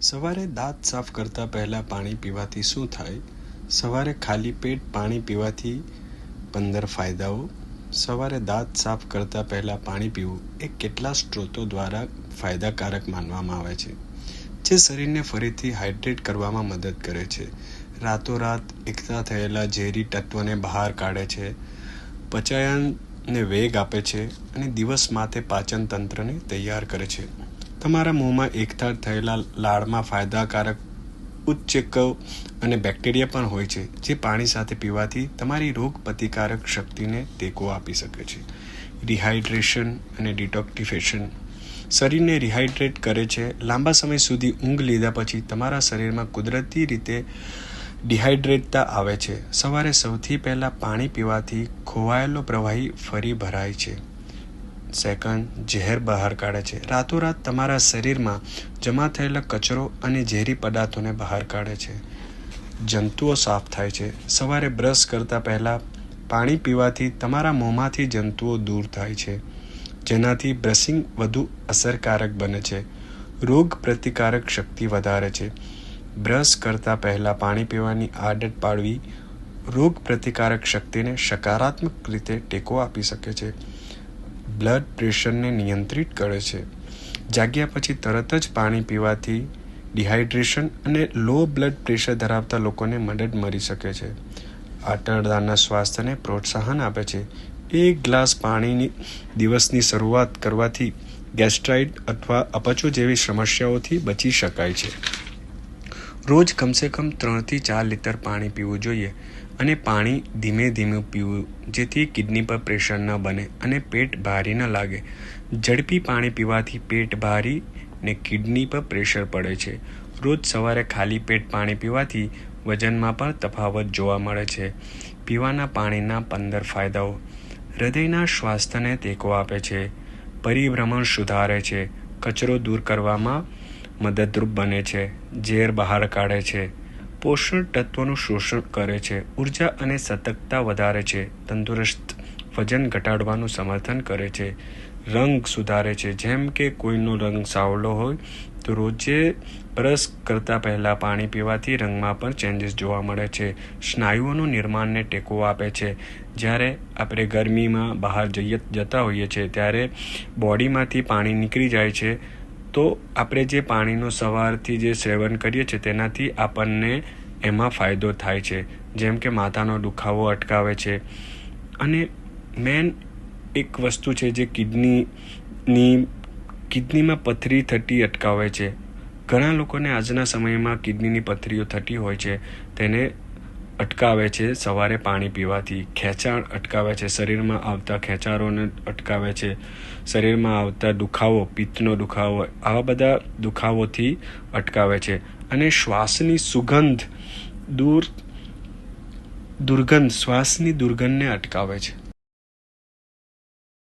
સવારે દાંત સાફ કરતા પહેલાં પાણી પીવાથી શું થાય? સવારે ખાલી પેટ પાણી પીવાથી પંદર ફાયદાઓ. સવારે દાંત સાફ કરતા પહેલાં પાણી પીવું એ કેટલા સ્ત્રોતો દ્વારા ફાયદાકારક માનવામાં આવે છે? જે શરીરને ફરીથી હાઇડ્રેટ કરવામાં મદદ કરે છે. રાતોરાત એકઠા થયેલા ઝેરી તત્વોને બહાર કાઢે છે, પચાયનને વેગ આપે છે અને દિવસ માટે પાચન તંત્રને તૈયાર કરે છે. તમારા મોંમાં એકઠા થયેલા લાળમાં ફાયદાકારક ઉચ્ચેકવ અને બેક્ટેરિયા પણ હોય છે, જે પાણી સાથે પીવાથી તમારી રોગ પ્રતિકારક શક્તિને ટેકો આપી શકે છે. રિહાઇડ્રેશન અને ડિટોક્ટિફેશન. શરીરને રિહાઇડ્રેટ કરે છે. લાંબા સમય સુધી ઊંઘ લીધા પછી તમારા શરીરમાં કુદરતી રીતે ડિહાઇડ્રેટતા આવે છે. સવારે સૌથી પહેલાં પાણી પીવાથી ખોવાયેલો પ્રવાહી ફરી ભરાય છે. સેકન્ડ ઝેર બહાર કાઢે છે. રાતોરાત તમારા શરીરમાં જમા થયેલા કચરો અને ઝેરી પદાર્થોને બહાર કાઢે છે. જંતુઓ સાફ થાય છે. સવારે બ્રશ કરતાં પહેલાં પાણી પીવાથી તમારા મોંમાંથી જંતુઓ દૂર થાય છે, જેનાથી બ્રશિંગ વધુ અસરકારક બને છે. રોગ પ્રતિકારક શક્તિ વધારે છે. બ્રશ કરતાં પહેલાં પાણી પીવાની આદત પાડવી રોગ પ્રતિકારક શક્તિને સકારાત્મક રીતે ટેકો આપી શકે છે. બ્લડ પ્રેશરને નિયંત્રિત કરે છે. જાગ્યા પછી તરત જ પાણી પીવાથી ડિહાઇડ્રેશન અને લો બ્લડ પ્રેશર ધરાવતા લોકોને મદદ મળી શકે છે. આંતરડાના સ્વાસ્થ્યને પ્રોત્સાહન આપે છે. એક ગ્લાસ પાણીની દિવસની શરૂઆત કરવાથી ગેસ્ટ્રાઇડ અથવા અપચો જેવી સમસ્યાઓથી બચી શકાય છે. રોજ કમસે કમ ત્રણથી ચાર લીટર પાણી પીવું જોઈએ અને પાણી ધીમે ધીમે પીવું, જેથી કિડની પર પ્રેશર ન બને અને પેટ ભારી ન લાગે. ઝડપી પાણી પીવાથી પેટ ભારી ને કિડની પર પ્રેશર પડે છે. રોજ સવારે ખાલી પેટ પાણી પીવાથી વજનમાં પણ તફાવત જોવા મળે છે. પીવાના પાણીના પંદર ફાયદાઓ. હૃદયના સ્વાસ્થ્યને ટેકો આપે છે. પરિભ્રમણ સુધારે છે. કચરો દૂર કરવામાં મદદરૂપ બને છે, ઝેર બહાર કાઢે છે. પોષણ તત્વોનું શોષણ કરે છે. ઊર્જા અને સતર્કતા વધારે છે. તંદુરસ્ત વજન ઘટાડવાનું સમર્થન કરે છે. રંગ સુધારે છે. જેમ કે કોઈનો રંગ સાવલો હોય, તો રોજે બ્રશ કરતાં પહેલાં પાણી પીવાથી રંગમાં પણ ચેન્જીસ જોવા મળે છે. સ્નાયુઓનું નિર્માણને ટેકો આપે છે. જ્યારે આપણે ગરમીમાં બહાર જઈએ જતા હોઈએ છીએ, ત્યારે બોડીમાંથી પાણી નીકળી જાય છે. તો આપણે જે પાણીનો સવારથી જે સેવન કરીએ છીએ, તેનાથી આપણને એમાં ફાયદો થાય છે. જેમ કે માથાનો દુખાવો અટકાવે છે. અને મેન એક વસ્તુ છે જે કિડનીની, કિડનીમાં પથરી થતી અટકાવે છે. ઘણા લોકોને આજના સમયમાં કિડનીની પથરીઓ થતી હોય છે. તેને અટકાવે છે, સવારે પાણી પીવાથી ખેંચાણ અટકાવે છે, શરીરમાં આવતા ખેંચારોને અટકાવે છે, શરીરમાં આવતા દુખાવો, પિત્તનો દુખાવો, આવા બધા દુખાવોથી અટકાવે છે અને શ્વાસની સુગંધ દૂર દુર્ગંધ, શ્વાસની દુર્ગંધને અટકાવે છે.